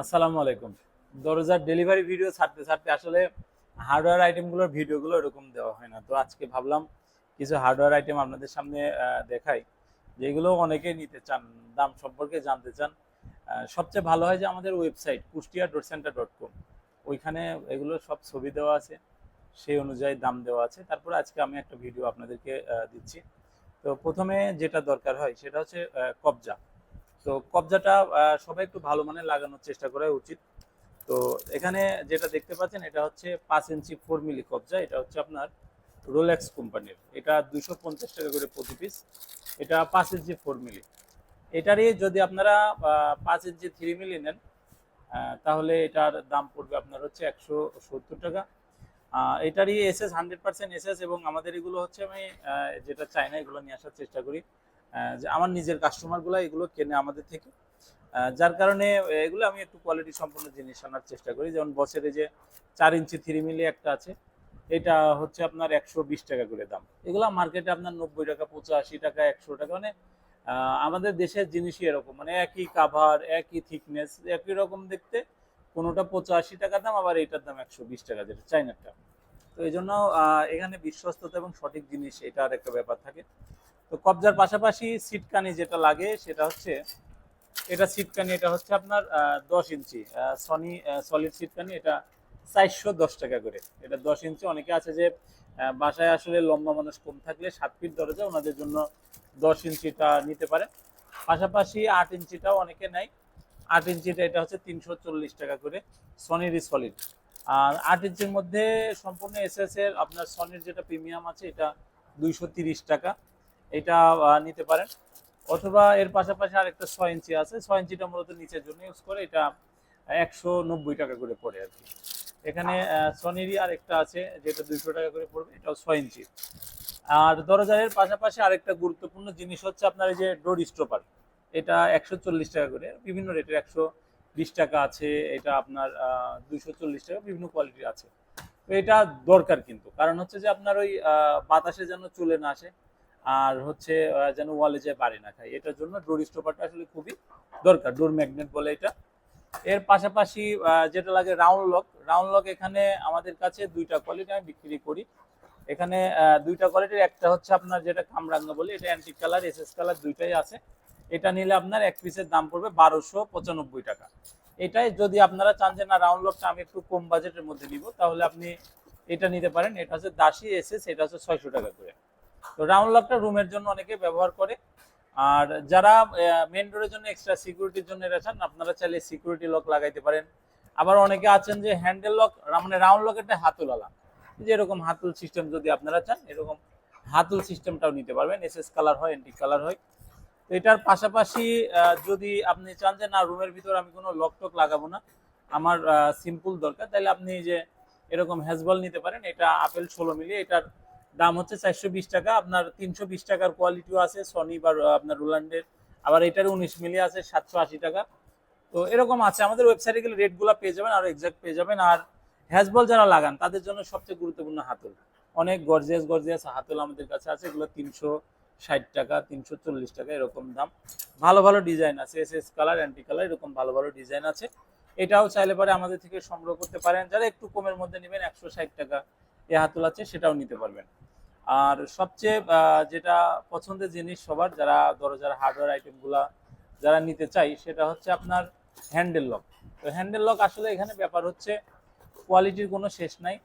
আসসালামু আলাইকুম। দরজার ডেলিভারি ভিডিও ছাড়তে ছাড়তে আসলে হার্ডওয়্যার আইটেমগুলোর ভিডিওগুলো এরকম দেওয়া হয় না। তো আজকে ভাবলাম কিছু হার্ডওয়্যার আইটেম আপনাদের সামনে দেখাই, যেগুলো অনেকে নিতে চান, দাম সম্পর্কে জানতে চান। সবচেয়ে ভালো হয় যে আমাদের website Kushtia dot centre dot com ওইখানে এগুলো সব ছবি দেওয়া আছে, সেই অনুযায়ী দাম দেওয়া আছে। তারপরে আজকে আমি একটা ভিডিও আপনাদেরকে দিচ্ছি। তো প্রথমে যেটা দরকার হয় সেটা হচ্ছে কবজা। তো কবজাটা সবাই একটু ভালো মানের লাগানোর চেষ্টা করা উচিত। তো এখানে যেটা দেখতে পাচ্ছেন, এটা হচ্ছে পাঁচ ইঞ্চি ফোর মিলি কবজা, এটা হচ্ছে আপনার রোলেক্স কোম্পানির। এটা দুশো পঞ্চাশ টাকা করে প্রতি পিস এটা পাঁচ ইঞ্চি ফোর মিলি এটারই যদি আপনারা পাঁচ ইঞ্চি থ্রি মিলি নেন তাহলে এটার দাম পড়বে আপনার হচ্ছে একশো সত্তর টাকা। এটারই এসএস হান্ড্রেড পার্সেন্ট এসএস এবং আমাদের এগুলো হচ্ছে আমি যেটা চাই না এগুলো নিয়ে আসার চেষ্টা করি। যে আমার নিজের কাস্টমারগুলো এগুলো কেনে আমাদের থেকে। যার কারণে এগুলো আমি একটু কোয়ালিটি সম্পন্ন জিনিস আনার চেষ্টা করি। যেমন বছরে যে চার ইঞ্চি থ্রি মিলি একটা আছে, এটা হচ্ছে আপনার একশো বিশ টাকা করে দাম। এগুলো মার্কেটে আপনার নব্বই টাকা, পঁচাশি টাকা, একশো টাকা মানে আমাদের দেশের জিনিসই এরকম মানে একই কাভার একই থিকনেস একই রকম দেখতে কোনোটা পঁচাশি টাকা দাম, আবার এইটার দাম একশো বিশ টাকা, যেটা চাইনারটা তো এই জন্য এখানে বিশ্বস্ততা এবং সঠিক জিনিস এটার একটা ব্যাপার থাকে। তো কবজার পাশাপাশি সিটকানি যেটা লাগে সেটা হচ্ছে, এটা সিটকানি এটা হচ্ছে আপনার দশ ইঞ্চি সনি সলিড সিটকানি এটা চারশো দশ টাকা করে। এটা দশ ইঞ্চি, অনেকে আছে যে বাসায় আসলে লম্বা মানুষ কম থাকলে সাত ফিট দরজা, ওনাদের জন্য দশ ইঞ্চিটা নিতে পারে। পাশাপাশি আট ইঞ্চিটাও অনেকে নেয়। আট ইঞ্চিটা, এটা হচ্ছে তিনশো চল্লিশ টাকা করে সনির সলিড আর আট ইঞ্চির মধ্যে সম্পূর্ণ এসএস এর আপনার সনির যেটা প্রিমিয়াম আছে, এটা দুইশো তিরিশ টাকা। এটা নিতে পারেন। অথবা এর পাশাপাশি আরেকটা ছয় ইঞ্চি আছে। ছয় ইঞ্চিটা মূলত নিচের জন্য ইউজ করে। এটা একশো নব্বই টাকা করে পড়ে আর কি। এখানে সনিরই আরেকটা আছে, যেটা দুইশো টাকা করে পড়বে। এটাও ছয় ইঞ্চি। আর দরজারের পাশাপাশি আরেকটা গুরুত্বপূর্ণ জিনিস হচ্ছে আপনার এই যে ডোর স্টপার এটা একশো চল্লিশ টাকা করে। বিভিন্ন রেটের একশো বিশ টাকা আছে। এটা আপনার দুইশো চল্লিশ টাকা বিভিন্ন কোয়ালিটির আছে। তো এটা দরকার কিন্তু। কারণ হচ্ছে যে আপনার ওই বাতাসে যেন চলে না আসে। আর হচ্ছে যেন ওয়ালে যে বাড়ি না খায় এটার জন্য ডোর স্টপারটা আসলে খুবই দরকার, ডোর ম্যাগনেট বলে এটা। এর পাশাপাশি যেটা লাগে রাউন্ড লক। রাউন্ড লক এখানে আমাদের কাছে দুইটা কোয়ালিটি আমি বিক্রি করি। এখানে দুইটা কোয়ালিটির, একটা হচ্ছে আপনার যেটা কামরাঙ্গা বলি, এটা অ্যান্টিক কালার এসএস কালার দুইটাই আছে। এটা নিলে আপনার এক পিসের দাম পড়বে বারোশো পঁচানব্বই টাকা। এটাই যদি আপনারা চান যে, না, রাউন্ড লকটা আমি একটু কম বাজেটের মধ্যে নিব, তাহলে আপনি এটা নিতে পারেন। এটা হচ্ছে দাসি এসএস এটা হচ্ছে ছয়শো টাকা করে। তো রাউন্ড লকটা রুমের জন্য অনেকে ব্যবহার করে। আর যারা মেন ডোরের জন্য এক্সট্রা সিকিউরিটির জন্য চান আপনারা চাইলে সিকিউরিটি লক লাগাইতে পারেন। আবার অনেকে আছেন যে হ্যান্ডেল লক মানে রাউন্ড লক একটা হাতুলালা যে এরকম হাতুল সিস্টেম যদি আপনারা চান, এরকম হাতুল সিস্টেমটাও নিতে পারবেন। এসএস কালার হয় এন্টি কালার হয়। তো এটার পাশাপাশি যদি আপনি চান যে না, রুমের ভিতর আমি কোনো লক টক লাগাবো না, আমার সিম্পল দরকার তাহলে আপনি যে এরকম হ্যাজবল নিতে পারেন, এটা আপেল ষোলো মিলি, এটার দাম হচ্ছে চারশো বিশ টাকা, আপনার তিনশো বিশ টাকার কোয়ালিটিও আছে সনি বা আপনার রোলান্ডের আবার এটার উনিশ মিলি আছে, সাতশো আশি টাকা। তো এরকম আছে, আমাদের ওয়েবসাইটে গেলে রেটগুলো পেয়ে যাবেন, আর এক্সাক্ট পেয়ে যাবেন। আর হ্যাজবল যারা লাগান, তাদের জন্য সবচেয়ে গুরুত্বপূর্ণ হাতল। অনেক গর্জিয়াস গর্জিয়াস হাতল আমাদের কাছে আছে, এগুলো তিনশো ষাট টাকা, তিনশো চল্লিশ টাকা, এরকম দাম। ভালো ভালো ডিজাইন আছে S S colour antique colour এরকম ভালো ভালো ডিজাইন আছে। এটাও চাইলে পরে আমাদের থেকে সংগ্রহ করতে পারেন। যারা একটু কমের মধ্যে নেবেন, একশো ষাট টাকা এ হাতল আছে সেটাও নিতে পারবেন। আর সবচেয়ে যেটা পছন্দের জিনিস সবার, যারা দরজার হার্ডওয়্যার আইটেমগুলা যারা নিতে চাই, সেটা হচ্ছে আপনার হ্যান্ডেল লক তো হ্যান্ডেল লক আসলে এখানে ব্যাপার হচ্ছে কোয়ালিটির কোনো শেষ নাই।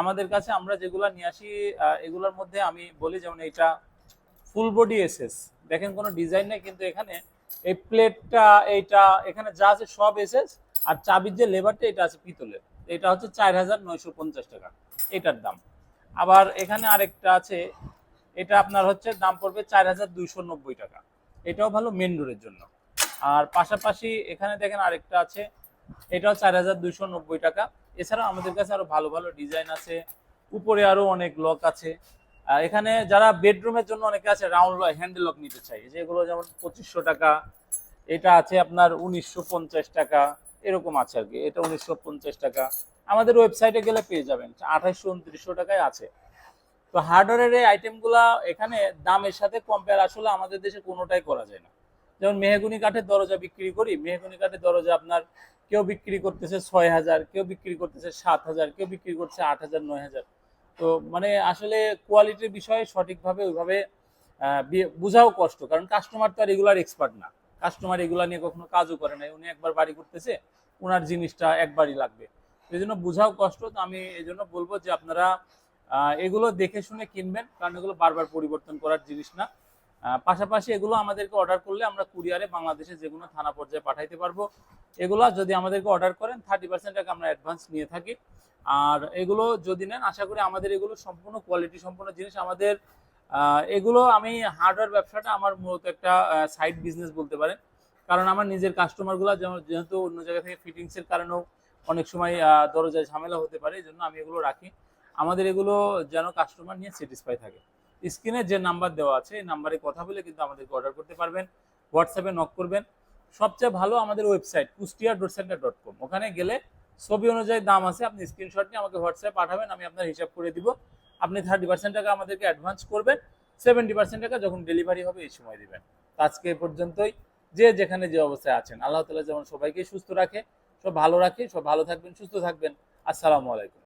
আমাদের কাছে আমরা যেগুলা নিয়ে আসি এগুলোর মধ্যে আমি বলি, যেমন এটা ফুল বডি এসএস দেখেন কোনো ডিজাইন নেই, কিন্তু এখানে এই প্লেটটা এইটা, এখানে যা আছে সব এসএস আর চাবির যে লেবারটা এটা আছে পিতলের। এটা হচ্ছে চার হাজার নয়শো পঞ্চাশ টাকা। এটার দাম। আবার এখানে আরেকটা আছে, এটা আপনার হচ্ছে দাম পড়বে চার হাজার দুইশো নব্বই টাকা। এটাও ভালো মেন ডোরের জন্য। আর পাশাপাশি এখানে দেখেন আরেকটা আছে, এটাও চার হাজার দুইশো নব্বই টাকা। এছাড়াও আমাদের কাছে আরও ভালো ভালো ডিজাইন আছে, উপরে আরও অনেক লক আছে। এখানে যারা বেডরুমের জন্য অনেকে আছে রাউন্ড হ্যান্ডেল লক নিতে চাই যেগুলো যেমন পঁচিশশো টাকা, এটা আছে আপনার উনিশশো পঞ্চাশ টাকা, এরকম আছে আর কি, এটা উনিশশো পঞ্চাশ টাকা। আমাদের ওয়েবসাইটে গেলে পেয়ে যাবেন। আঠাশশো উনত্রিশশো টাকায় আছে। তো হার্ডওয়্যারের এই আইটেমগুলা এখানে দামের সাথে কম্পেয়ার আসলে আমাদের দেশে কোনোটাই করা যায় না। যেমন মেহগুনি কাঠের দরজা বিক্রি করি, মেহগুনি কাঠের দরজা আপনার কেউ বিক্রি করতেছে ছয় হাজার, কেউ বিক্রি করতেছে সাত হাজার, কেউ বিক্রি করছে আট হাজার, নয় হাজার। তো মানে আসলে কোয়ালিটির বিষয়ে সঠিকভাবে ওইভাবে বোঝাও কষ্ট, কারণ কাস্টমার তো আর রেগুলার এক্সপার্ট না। কাস্টমার এগুলা নিয়ে কখনো কাজও করে না উনি একবার বাড়ি করতেছে ওনার জিনিসটা একবারই লাগবে। এই জন্য বোঝাও কষ্ট, তো আমি এই জন্য বলব যে আপনারা এগুলো দেখে শুনে কিনবেন, কারণ এগুলো বারবার পরিবর্তন করার জিনিস না। পাশাপাশি এগুলো আমাদেরকে অর্ডার করলে আমরা কুরিয়ারে বাংলাদেশে যে কোনো থানা পর্যায়ে পাঠাইতে পারব। এগুলো যদি আমাদেরকে অর্ডার করেন থার্টি পার্সেন্ট টাকা আমরা অ্যাডভান্স নিয়ে থাকি। আর এগুলো যদি নেন, আশা করি আমাদের এগুলো সম্পূর্ণ কোয়ালিটি সম্পূর্ণ জিনিস আমাদের এগুলো আমি হার্ডওয়্যার ব্যবসাটা আমার মূলত একটা সাইড বিজনেস বলতে পারেন। কারণ আমার নিজের কাস্টমারগুলো যেমন, যেহেতু অন্য জায়গা থেকে ফিটিংসের কারণেও অনেক সময় দরজায় ঝামেলা হতে পারে, এই জন্য আমি এগুলো রাখি। আমাদের এগুলো যেন কাস্টমার নিয়ে স্যাটিসফাই থাকে। স্ক্রিনে যে নাম্বার দেওয়া আছে, এই নাম্বারে কথা বলে কিন্তু আমাদেরকে অর্ডার করতে পারবেন হোয়াটসঅ্যাপে নক করবেন। সবচেয়ে ভালো আমাদের website Kushtia dot centre dot কম ওখানে গেলে ছবি অনুযায়ী দাম আছে, আপনি স্ক্রিনশট নিয়ে আমাকে হোয়াটসঅ্যাপ পাঠাবেন, আমি আপনার হিসাব করে দিব। আপনি থার্টি পার্সেন্ট টাকা আমাদেরকে অ্যাডভান্স করবেন সেভেন্টি পার্সেন্ট টাকা যখন ডেলিভারি হবে, এই সময় দেবেন। আজকে পর্যন্তই। যে যেখানে যে অবস্থায় আছেন, আল্লাহ তালা যেমন সবাইকে সুস্থ রাখে সব ভালো রাখি সব ভালো থাকবেন সুস্থ থাকবেন। আসসালামু আলাইকুম।